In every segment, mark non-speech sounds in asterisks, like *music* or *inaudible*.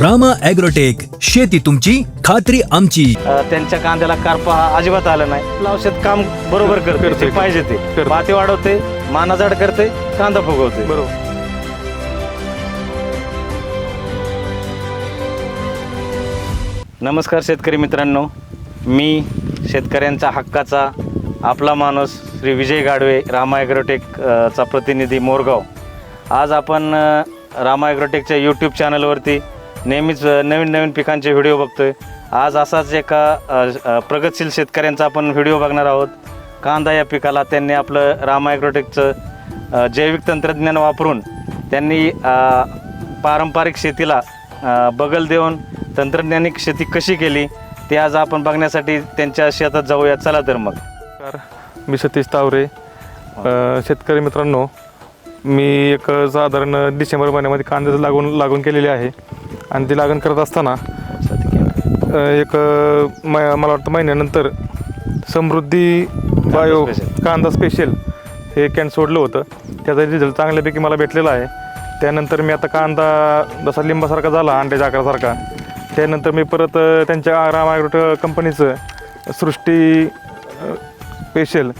Rama agrotech शेती तुमची खात्री आमची. अ, त्यांच्या कांद्याला कारपा हा अजिबात आला नाही. आपलं औषध काम बरोबर करते पाहिजे ते. करते. पाती वाढवते मानाजाड करते कांदा फुगवते. बरोबर. नमस्कार शेतकरी मित्रांनो. मी शेतकऱ्यांचा हक्काचा आपला माणूस श्री विजय गाडवे रामा ॲग्रोटेक अ, चा प्रतिनिधी मोरगाव. आज आपण अ, रामा ॲग्रोटेकच्या यूट्यूब चॅनलवरती नेहमीच नवीन नवीन पिकांचे व्हिडिओ बघतोय. आज असाच एका प्रगतशील शेतकऱ्यांचा आपण व्हिडिओ बघणार आहोत. कांदा या पिकाला त्यांनी आपलं रामायग्रोटेकचं जैविक तंत्रज्ञान वापरून त्यांनी पारंपरिक शेतीला बगल देऊन तंत्रज्ञानिक शेती कशी केली ते आज आपण बघण्यासाठी त्यांच्या शेतात जाऊया. चला तर मग. मी सतीश तावरे. शेतकरी मित्रांनो मी एक साधारण डिसेंबर महिन्यामध्ये कांद्याचं लागून लागून केलेली आहे. आणि ती लागण करत असताना एक म मला वाटतं महिन्यानंतर समृद्धी बायो. कांदा स्पेशल हे कॅन सोडलं होतं त्याचा रिझल्ट चांगल्यापैकी मला भेटलेला आहे त्यानंतर मी आता कांदा जसा लिंबासारखा झाला अंड्याच्या आकारासारखा त्यानंतर मी परत त्यांच्या रामायग्रोट कंपनीचं सृष्टी स्पेशल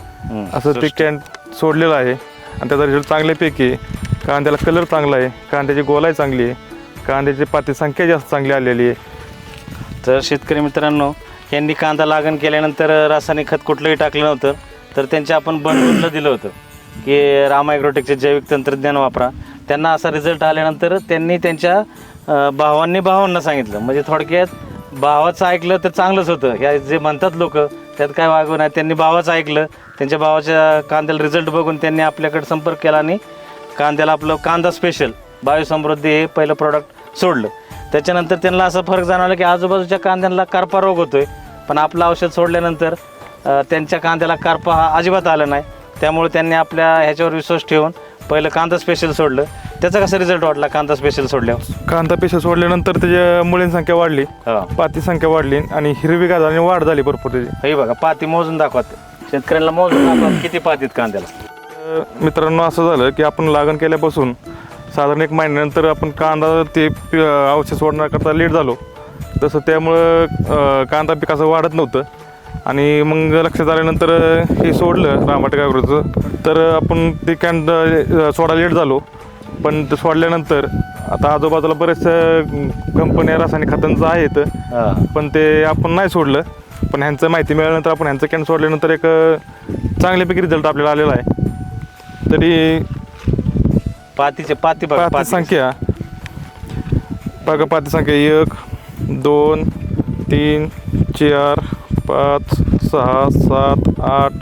असं ते. कॅन सोडलेलं आहे आणि त्याचा रिझल्ट चांगल्यापैकी. कांद्याला कलर चांगला आहे कांद्याची गोलाई चांगली आहे कांद्याची पाती संख्या जास्त चांगली आलेली आहे. तर शेतकरी मित्रांनो यांनी कांदा लागण केल्यानंतर रासायनिक खत कुठलंही टाकलं नव्हतं तर त्यांच्या आपण बंधूंना दिलं होतं की रामा ॲग्रोटेकचे जैविक तंत्रज्ञान वापरा. त्यांना असा रिझल्ट आल्यानंतर त्यांनी त्यांच्या अं, भावांनी भावांना सांगितलं. म्हणजे थोडक्यात भावाचं ऐकलं तर चांगलंच होतं. या जे म्हणतात लोक त्यात काय वागव नाही त्यांनी भावाचं ऐकलं त्यांच्या भावाच्या कांद्याला रिझल्ट बघून त्यांनी आपल्याकडे संपर्क केला आणि कांद्याला आपलं कांदा स्पेशल बायोसमृद्धी हे पहिलं प्रॉडक्ट सोडलं. त्याच्यानंतर त्यांना असं फरक जाणवला की आजूबाजूच्या कांद्यांना कार्पा रोग होतोय. पण आपलं औषध सोडल्यानंतर त्यांच्या कांद्याला कार्पा हा अजिबात आला नाही. त्यामुळे त्यांनी आपल्या ह्याच्यावर विश्वास ठेवून पहिलं कांदा स्पेशल सोडलं. त्याचा कसा रिझल्ट वाटला कांदा स्पेशल सोडल्यावर? कांदा पेशा सोडल्यानंतर त्याच्या मुळींची संख्या वाढली. हा. पाती संख्या वाढली आणि हिरवी आणि वाढ झाली भरपूर त्याची. हे बघा पाती मोजून दाखवत शेतकऱ्यांना मोजून दाखवत किती पातीत कांद्याला. अ, मित्रांनो असं झालं की आपण लागण केल्यापासून साधारण एक महिन्यानंतर आपण कांदा ते पि- औषध सोडण्याकरता लेट झालो. तसं त्यामुळं कांदा पिकाचं वाढत नव्हतं. आणि मग लक्षात आल्यानंतर हे सोडलं रामाटकागृचं तर आपण ते कॅन अ, सोडा लेट झालो. पण ते सोडल्यानंतर आता आजूबाजूला बरेच कंपन्या रासायनिक खतांचं आहेत. पण ते आपण नाही सोडलं. पण ह्यांचं माहिती मिळाल्यानंतर आपण ह्यांचं कॅन सोडल्यानंतर एक चांगल्यापैकी रिझल्ट आपल्याला आलेला आहे. तरी पातीचे पाती बघा पाती पाती. संख्या. बघा पाती संख्या एक दोन तीन चार पाच सहा सात आठ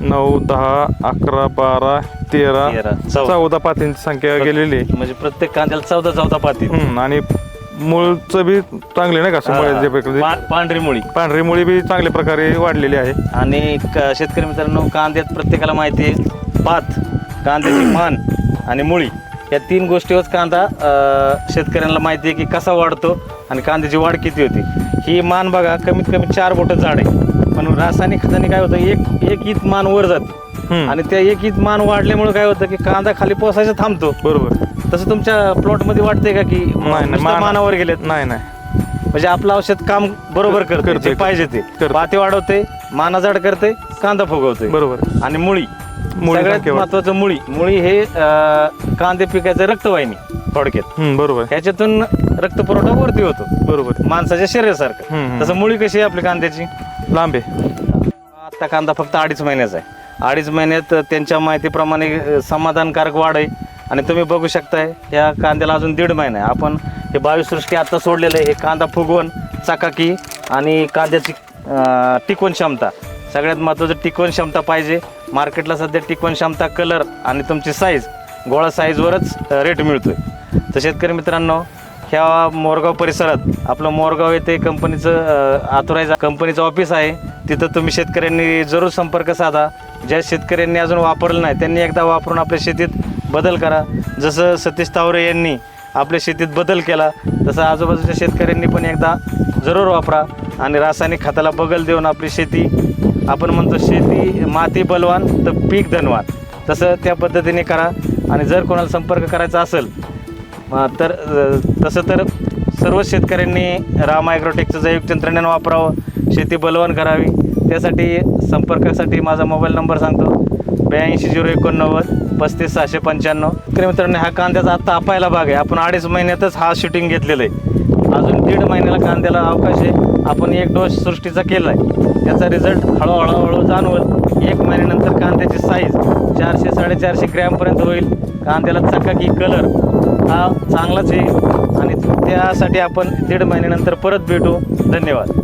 नऊ दहा अकरा बारा तेरा. चौदा. पातींची संख्या गेलेली आहे. म्हणजे प्रत्येक कांद्याला चौदा चौदा पाती आणि मूळचं बी चांगले नाही का? पांढरी मुळी. पांढरी मुळी बी चांगल्या प्रकारे वाढलेली आहे. आणि शेतकरी मित्रांनो कांद्यात प्रत्येकाला माहिती आहे पात कांद्याची *clears throat* मान. आणि मुळी. या तीन गोष्टीवर कांदा शेतकऱ्यांना माहिती आहे की कसा वाढतो आणि कांद्याची वाढ किती होती. ही मान बघा कमीत कमी चार बोटं झाड आहे. पण रासायनिक खताने काय होतं एक एक ईत मान वर जाते. आणि त्या एक ईत मान वाढल्यामुळे काय होतं की कांदा खाली पोसायचा थांबतो. बरोबर. तसं तुमच्या प्लॉटमध्ये वाटतंय का की मान- मानावर गेलेत? नाही नाही. म्हणजे आपलं औषध काम बरोबर करते पाहिजे ते. पाती वाढवते मानाजाड करते कांदा फुगवते बरोबर. आणि मुळी. मुळी सगळ्यात महत्वाचं मुळी. मुळी हे अं, कांदे पिकाचं रक्तवाहिनी. थोडक्यात. हम्म, बरोबर. ह्याच्यातून रक्तपुरवठा वरती होतो. बरोबर. माणसाच्या शरीरासारखं. हम्म. तसं मुळी कशी आहे आपली कांद्याची? लांब आहे. आता कांदा फक्त अडीच महिन्याचा आहे. अडीच महिन्यात त्यांच्या माहितीप्रमाणे अं, समाधानकारक वाढ आहे. आणि तुम्ही बघू शकताय या कांद्याला अजून दीड महिना आहे. आपण हे बावीसृष्टी आता सोडलेलं आहे. हे कांदा फुगवून चाकाकी आणि कांद्याची अं, टिकवण क्षमता. सगळ्यात महत्त्वाचं टिकवण क्षमता पाहिजे. मार्केटला सध्या टिकवण क्षमता कलर आणि तुमची साईज गोळा साईजवरच रेट मिळतोय. तर शेतकरी मित्रांनो ह्या मोरगाव परिसरात आपलं मोरगाव येथे कंपनीचं ऑथोराईज कंपनीचं ऑफिस आहे. तिथं तुम्ही शेतकऱ्यांनी जरूर संपर्क साधा. ज्या शेतकऱ्यांनी अजून वापरलं नाही त्यांनी एकदा वापरून आपल्या शेतीत बदल करा. जसं सतीश तावरे यांनी आपल्या शेतीत बदल केला तसं आजूबाजूच्या शेतकऱ्यांनी पण एकदा जरूर वापरा. आणि रासायनिक खताला बगल देऊन आपली शेती आपण म्हणतो शेती माती बलवान तर पीक धनवान. तसं त्या पद्धतीने करा. आणि जर कोणाला संपर्क करायचा असेल तर तसं तर सर्व शेतकऱ्यांनी राम ॲग्रोटेकचं जैविक तंत्रज्ञान वापरावं शेती बलवान करावी. त्यासाठी संपर्कासाठी माझा मोबाईल नंबर सांगतो. ब्याऐंशी झिरो एकोणनव्वद पस्तीस सहाशे पंच्याण्णव. तर मित्रांनो हा कांद्याचा आत्ता आपायला भाग आहे. आपण अडीच महिन्यातच हा शूटिंग घेतलेलं आहे. अजून दीड महिन्याला कांद्याला अवकाश आहे. आपण एक डोस सृष्टीचा केला आहे त्याचा रिझल्ट हळूहळू हळू जाणवल. एक महिन्यानंतर कांद्याची साईज चारशे साडेचारशे ग्रॅमपर्यंत होईल. कांद्याला चकाकी कलर हा चांगलाच येईल आणि त्यासाठी आपण दीड महिन्यानंतर परत भेटू. धन्यवाद.